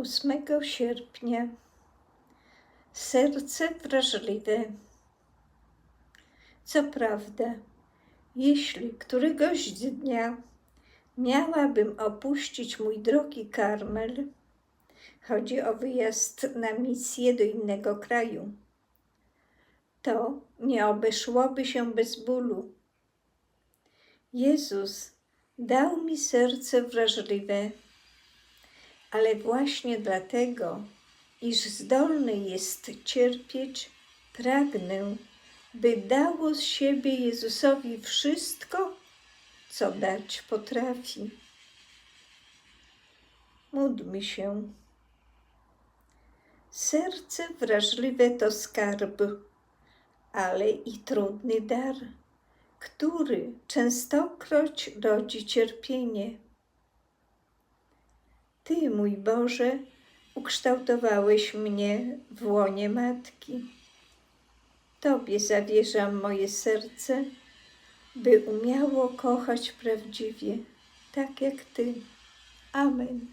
8 sierpnia. Serce wrażliwe. Co prawda, jeśli któregoś dnia miałabym opuścić mój drogi Karmel, chodzi o wyjazd na misję do innego kraju, to nie obeszłoby się bez bólu. Jezus dał mi serce wrażliwe, ale właśnie dlatego, iż zdolny jest cierpieć, pragnę, by dało z siebie Jezusowi wszystko, co dać potrafi. Módlmy się. Serce wrażliwe to skarb, ale i trudny dar, który częstokroć rodzi cierpienie. Ty, mój Boże, ukształtowałeś mnie w łonie matki. Tobie zawierzam moje serce, by umiało kochać prawdziwie, tak jak Ty. Amen.